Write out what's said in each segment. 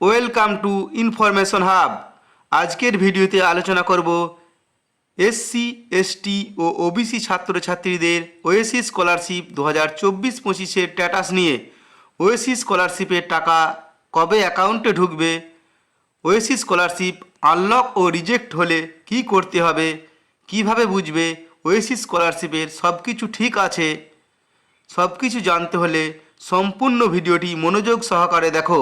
Welcome to information hub. আজকের ভিডিওতে আলোচনা করব এসসি, এসটি ও ওবিসি ছাত্রছাত্রীদের ওএসি স্কলারশিপ দু হাজার চব্বিশ পঁচিশের স্ট্যাটাস নিয়ে। ওএসি স্কলারশিপের টাকা কবে অ্যাকাউন্টে ঢুকবে? ওএসি স্কলারশিপ আনলক ও রিজেক্ট হলে কি করতে হবে? কীভাবে বুঝবে ওএসি স্কলারশিপের সব কিছু ঠিক আছে? সব কিছু জানতে হলে সম্পূর্ণ ভিডিওটি মনোযোগ সহকারে দেখো।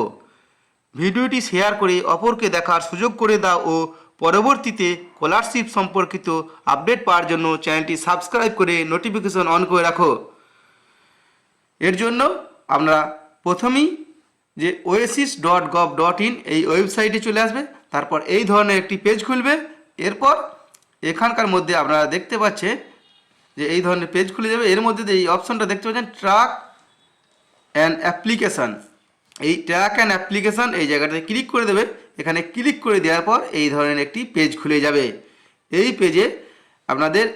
ভিডিওটি শেয়ার করে অপরকে দেখার সুযোগ করে দাও ও পরবর্তীতে স্কলারশিপ সম্পর্কিত আপডেট পাওয়ার জন্য চ্যানেলটি সাবস্ক্রাইব করে নোটিফিকেশন অন করে রাখো। এর জন্য আমরা প্রথমেই যে oasis dot gov dot in এই ওয়েবসাইটে চলে আসবে, তারপর এই ধরনের একটি পেজ খুলবে, এরপর এখানকার মধ্যে আপনারা দেখতে পাচ্ছে যে এই ধরনের পেজ খুলে যাবে। এর মধ্যে এই অপশনটা দেখতে পাচ্ছেন ট্রাক অ্যান্ড অ্যাপ্লিকেশান এই ট্র্যাক অ্যান্ড অ্যাপ্লিকেশান এই জায়গাটাতে ক্লিক করে দেবে। এখানে ক্লিক করে দেওয়ার পর এই ধরনের একটি পেজ খুলে যাবে। এই পেজে আপনাদের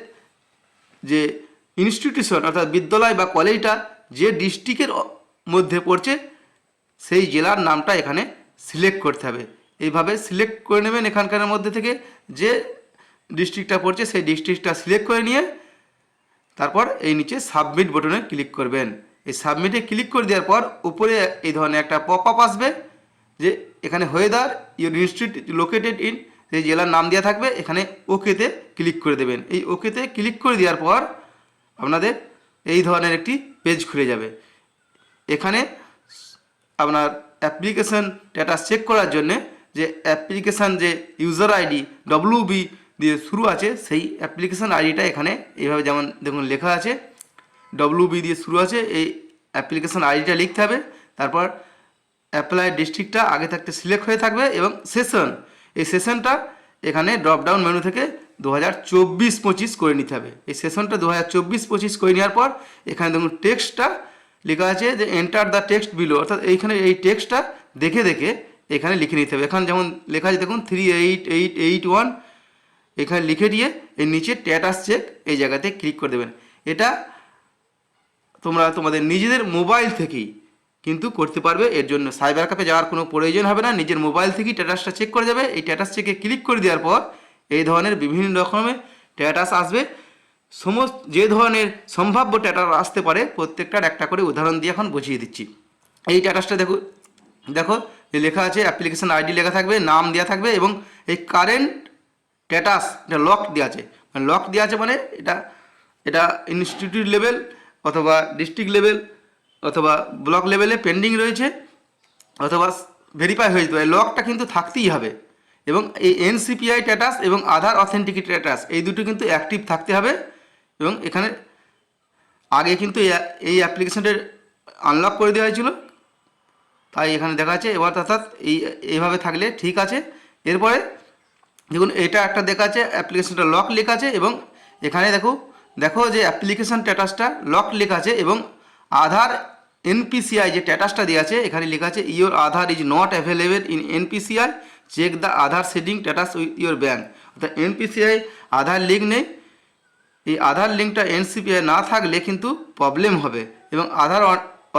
যে ইনস্টিটিউশন অর্থাৎ বিদ্যালয় বা কলেজটা যে ডিস্ট্রিক্টের মধ্যে পড়ছে, সেই জেলার নামটা এখানে সিলেক্ট করতে হবে। এইভাবে সিলেক্ট করে নেবেন এখানকার মধ্যে থেকে যে ডিস্ট্রিক্টটা পড়ছে, সেই ডিস্ট্রিক্টটা সিলেক্ট করে নিয়ে তারপর এই নিচে সাবমিট বাটনে ক্লিক করবেন। এই সাবমিটে ক্লিক করে দেওয়ার পর উপরে এই ধরনের একটা পপ আপ আসবে যে এখানে whether your institute located in এই জেলার নাম দেওয়া থাকবে, এখানে ওকেতে ক্লিক করে দেবেন। এই ওকেতে ক্লিক করে দেওয়ার পর আপনাদের এই ধরনের একটি পেজ খুলে যাবে। এখানে আপনার অ্যাপ্লিকেশন স্ট্যাটাস চেক করার জন্যে যে অ্যাপ্লিকেশান যে ইউজার আইডি ডব্লিউ দিয়ে শুরু আছে, সেই অ্যাপ্লিকেশান আইডিটা এখানে এইভাবে যেমন দেখুন লেখা আছে ডব্লিউ বি দিয়ে শুরু আছে, এই অ্যাপ্লিকেশান আইডিটা লিখতে হবে, তারপর অ্যাপ্লাই ডিস্ট্রিক্টটা আগে থাকতে সিলেক্ট হয়ে থাকবে এবং সেশন এই সেশনটা এখানে ড্রপডাউন মেনু থেকে দু হাজার চব্বিশ পঁচিশ করে নিতে হবে। এই সেশনটা দু হাজার চব্বিশ পঁচিশ করে নেওয়ার পর, এখানে দেখুন টেক্সটটা লেখা আছে যে এন্টার দ্য টেক্সট বিলো অর্থাৎ এইখানে এই টেক্সটটা দেখে দেখে এখানে লিখে নিতে হবে। এখানে যেমন লেখা আছে, দেখুন three eight eight eight one এখানে লিখে দিয়ে এর নিচে স্ট্যাটাস চেক এই জায়গাতে ক্লিক করে দেবেন। এটা তোমরা তোমাদের নিজেদের মোবাইল থেকেই কিন্তু করতে পারবে। এর জন্য সাইবার ক্যাফে যাওয়ার কোনো প্রয়োজন হবে না। নিজের মোবাইল থেকেই স্ট্যাটাসটা চেক করে যাবে। এই স্ট্যাটাস চেকে ক্লিক করে দেওয়ার পর এই ধরনের বিভিন্ন রকমের স্ট্যাটাস আসবে। সমস্ত, যে ধরনের সম্ভাব্য স্ট্যাটাস আসতে পারে, প্রত্যেকটার একটা করে উদাহরণ দিয়ে এখন বুঝিয়ে দিচ্ছি। এই স্ট্যাটাসটা দেখো দেখো যে লেখা আছে অ্যাপ্লিকেশন আইডি লেখা থাকবে, নাম দেওয়া থাকবে এবং এই কারেন্ট স্ট্যাটাস এটা লক দেওয়া আছে। মানে লক দেওয়া আছে মানে এটা এটা ইনস্টিটিউট লেভেল অথবা ডিস্ট্রিক্ট লেভেল অথবা ব্লক লেভেলে পেন্ডিং রয়েছে, অথবা ভেরিফাই হয়ে যেতে পারে। লকটা কিন্তু থাকতেই হবে। এবং এই এনসিপিআই স্ট্যাটাস এবং আধার অথেন্টিকেট স্ট্যাটাস এই দুটো কিন্তু অ্যাক্টিভ থাকতে হবে। এবং এখানে আগে কিন্তু এই- অ্যাপ্লিকেশনটার আনলক করে দেওয়া হয়েছিল। তাই এখানে দেখা যাচ্ছে, এবার অর্থাৎ এই, এইভাবে থাকলে ঠিক আছে। এরপরে দেখুন, এটা একটা দেখা আছে অ্যাপ্লিকেশনটা লক লেখা আছে এবং এখানে দেখো দেখো যে অ্যাপ্লিকেশন স্ট্যাটাসটা লক লেখা আছে এবং আধার এনপিসিআই যে স্ট্যাটাসটা দেওয়া আছে, এখানে লেখা আছে your Aadhaar is not available in NPCI check the Aadhaar setting status with your bank অর্থাৎ এনপিসিআই আধার লিঙ্ক নেই। এই আধার লিঙ্কটা এনসিপিআই না থাকলে কিন্তু প্রবলেম হবে এবং আধার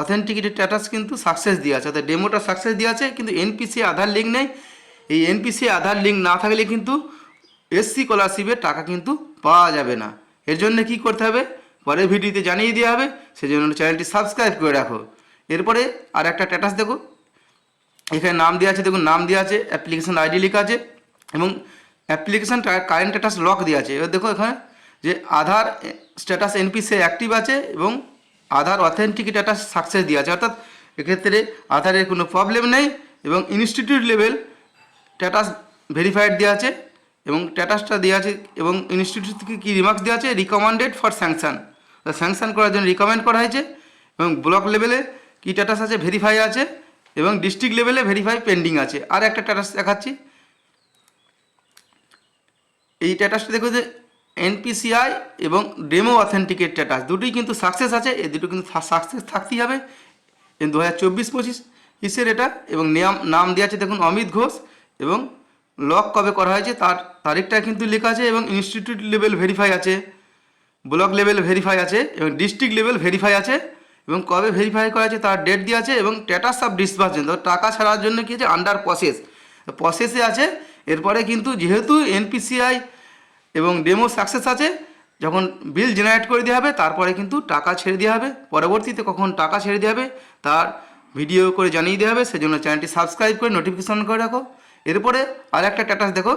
অথেন্টিকেটেড স্ট্যাটাস কিন্তু সাকসেস দিয়ে আছে। অর্থাৎ ডেমোটা সাকসেস দিয়ে আছে, কিন্তু এনপিসি আধার লিঙ্ক নেই। এই এনপিসি আধার লিঙ্ক না থাকলে কিন্তু এসসি স্কলারশিপের টাকা কিন্তু পাওয়া যাবে না। এর জন্য কি করতে হবে? পরের ভিডিওতে জানিয়ে দেওয়া হবে, সেজন্য চ্যানেলটি সাবস্ক্রাইব করে রাখো। এরপরে আর একটা স্ট্যাটাস দেখো। এখানে নাম দেওয়া আছে, দেখুন, নাম দেওয়া আছে অ্যাপ্লিকেশন আইডি লেখা আছে, এবং অ্যাপ্লিকেশন কারেন্ট স্ট্যাটাস লক দেওয়া আছে। এবার দেখো এখানে যে আধার স্ট্যাটাস এনপি সে অ্যাক্টিভ আছে, এবং আধার অথেন্টিক স্ট্যাটাস সাকসেস দেওয়া আছে। অর্থাৎ এক্ষেত্রে আধারের কোনো প্রবলেম নেই, এবং ইনস্টিটিউট লেভেল স্ট্যাটাস ভেরিফাইড দেওয়া আছে। এবং স্ট্যাটাসটা দেওয়া আছে এবং ইনস্টিটিউট থেকে কী রিমার্কস দেওয়া আছে? রিকমেন্ডেড ফর স্যাংশন স্যাংশন করার জন্য রিকমেন্ড করা হয়েছে এবং ব্লক লেভেলে কী স্ট্যাটাস আছে? ভেরিফাই আছে এবং ডিস্ট্রিক্ট লেভেলে ভেরিফাই পেন্ডিং আছে। আর একটা স্ট্যাটাস দেখাচ্ছি। এই স্ট্যাটাসটা দেখো যে এনপিসিআই এবং ডেমো অথেন্টিকেট স্ট্যাটাস দুটোই কিন্তু সাকসেস আছে। এই দুটো কিন্তু সাকসেস থাকতেই হবে। দু হাজার চব্বিশ পঁচিশ ইসের এটা এবং নাম দেওয়া আছে দেখুন অমিত ঘোষ এবং লক কবে করা হয়েছে, তার তারিখটা কিন্তু লেখা আছে এবং ইনস্টিটিউট লেভেল ভেরিফাই আছে ব্লক লেভেল ভেরিফাই আছে এবং ডিস্ট্রিক্ট লেভেল ভেরিফাই আছে এবং কবে ভেরিফাই করা আছে তার ডেট দেওয়া আছে এবং স্ট্যাটাস অফ ডিসবার্সমেন্ট টাকা ছাড়ার জন্য কি আছে আন্ডার প্রসেস প্রসেসে আছে, এরপরে কিন্তু যেহেতু এনপিসিআই এবং ডেমো সাকসেস আছে, যখন বিল জেনারেট করে দেওয়া হবে, তারপরে কিন্তু টাকা ছেড়ে দেওয়া হবে, পরবর্তীতে কখন টাকা ছেড়ে দেওয়া হবে, তার ভিডিও করে জানিয়ে দেওয়া হবে, সেজন্য চ্যানেলটি সাবস্ক্রাইব করে নোটিফিকেশন করে রাখো। এরপরে আর একটা স্ট্যাটাস দেখো।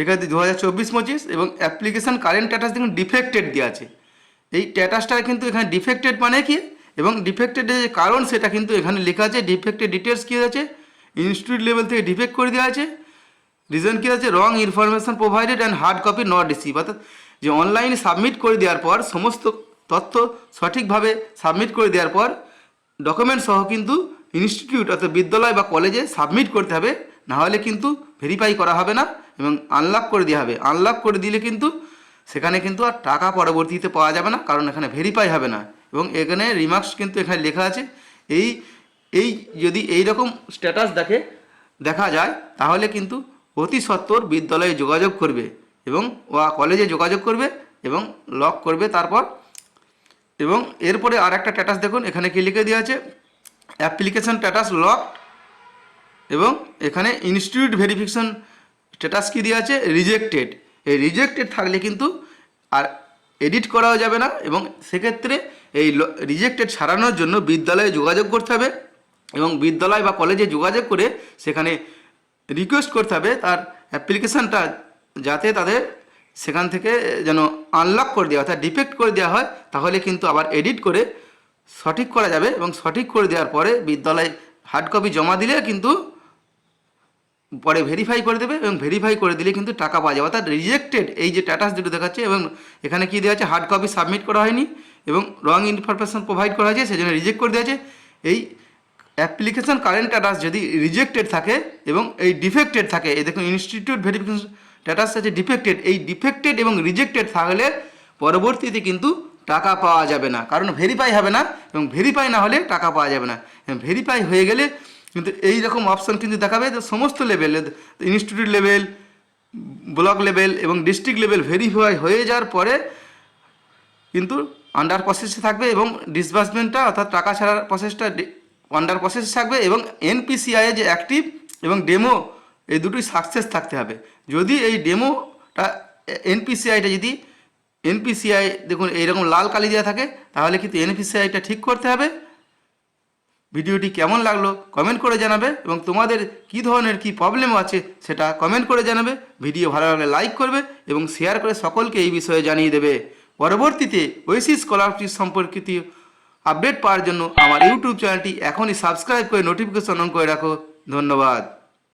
এখানে দু হাজার চব্বিশ পঁচিশ এবং অ্যাপ্লিকেশান কারেন্ট স্ট্যাটাস দেখুন ডিফেক্টেড দেওয়া আছে। এই স্ট্যাটাসটা কিন্তু এখানে ডিফেক্টেড মানে কি? এবং ডিফেক্টেডের যে কারণ সেটা কিন্তু এখানে লেখা আছে ডিফেক্টেড ডিটেলস কী আছে? ইনস্টিটিউট লেভেল থেকে ডিফেক্ট করে দেওয়া আছে। রিজন কী আছে? Wrong information provided and hard copy not receive অর্থাৎ যে অনলাইনে সাবমিট করে দেওয়ার পর, সমস্ত তথ্য সঠিকভাবে সাবমিট করে দেওয়ার পর ডকুমেন্ট সহ কিন্তু ইনস্টিটিউট অর্থাৎ বিদ্যালয় বা কলেজে সাবমিট করতে হবে না হলে কিন্তু ভেরিফাই করা হবে না এবং আনলক করে দেওয়া হবে। আনলক করে দিলে কিন্তু সেখানে কিন্তু আর টাকা পরবর্তীতে পাওয়া যাবে না, কারণ এখানে ভেরিফাই হবে না। এবং এখানে রিমার্কস কিন্তু এখানে লেখা আছে, এই এই যদি এই রকম স্ট্যাটাস দেখে, দেখা যায়, তাহলে কিন্তু অতি সত্বর বিদ্যালয়ে যোগাযোগ করবে এবং ওয়া কলেজে যোগাযোগ করবে এবং লক করবে তারপর। এবং এরপরে আর একটা স্ট্যাটাস দেখুন, এখানে কি লিখে দেওয়া আছে? অ্যাপ্লিকেশন স্ট্যাটাস লক এবং এখানে ইনস্টিটিউট ভেরিফিকেশন স্ট্যাটাস কী দেওয়া আছে? রিজেক্টেড এই রিজেক্টেড থাকলে কিন্তু আর এডিট করাও যাবে না এবং সেক্ষেত্রে এই রিজেক্টেড সারানোর জন্য বিদ্যালয়ে যোগাযোগ করতে হবে এবং বিদ্যালয় বা কলেজে যোগাযোগ করে সেখানে রিকোয়েস্ট করতে হবে। তার অ্যাপ্লিকেশানটা যাতে তাদের সেখান থেকে যেন আনলক করে দেওয়া অর্থাৎ ডিফেক্ট করে দেওয়া হয়, তাহলে কিন্তু আবার এডিট করে সঠিক করা যাবে এবং সঠিক করে দেওয়ার পরে বিদ্যালয়ে হার্ড কপি জমা দিলে কিন্তু পরে ভেরিফাই করে দেবে এবং ভেরিফাই করে দিলে কিন্তু টাকা পাওয়া যাবে। অর্থাৎ রিজেক্টেড এই যে স্ট্যাটাস দুটো দেখাচ্ছে এবং এখানে কী দেওয়া আছে? হার্ড কপি সাবমিট করা হয়নি এবং রং ইনফরমেশন প্রোভাইড করা হয়েছে, সেজন্য রিজেক্ট করে দেওয়া আছে। এই অ্যাপ্লিকেশন কারেন্ট স্ট্যাটাস যদি রিজেক্টেড থাকে এবং এই ডিফেক্টেড থাকে, এই দেখুন ইনস্টিটিউট ভেরিফিকেশন স্ট্যাটাস আছে ডিফেক্টেড এই ডিফেক্টেড এবং রিজেক্টেড থাকলে পরবর্তীতে কিন্তু টাকা পাওয়া যাবে না। কারণ ভেরিফাই হবে না এবং ভেরিফাই না হলে টাকা পাওয়া যাবে না। ভেরিফাই হয়ে গেলে কিন্তু এই রকম অপশন কিন্তু দেখাবে যে সমস্ত level institute level block level এবং ডিস্ট্রিক্ট লেভেল ভেরিফাই হয়ে যাওয়ার পরে কিন্তু আন্ডার প্রসেসে থাকবে এবং ডিসবার্সমেন্টটা অর্থাৎ টাকা ছাড়ার প্রসেসটা আন্ডার প্রসেসে থাকবে এবং এনপিসিআই যে অ্যাক্টিভ এবং ডেমো এই দুটোই সাকসেস থাকতে হবে। যদি এই ডেমোটা এনপিসিআইটা যদি এনপিসিআই দেখুন, এইরকম লাল কালি দেওয়া থাকে, তাহলে কিন্তু এনপিসিআইটা ঠিক করতে হবে। ভিডিওটি কেমন লাগল কমেন্ট করে জানাবে এবং তোমাদের কী ধরনের কী প্রবলেম আছে সেটা কমেন্ট করে জানাবে। ভিডিও ভালো লাগলে লাইক করবে এবং শেয়ার করে সকলকে এই বিষয়ে জানিয়ে দেবে। পরবর্তীতে ওয়েসি স্কলারশিপ সম্পর্কিত আপডেট পাওয়ার জন্য আমার ইউটিউব চ্যানেলটি এখনই সাবস্ক্রাইব করে নোটিফিকেশন অন করে রাখো। ধন্যবাদ।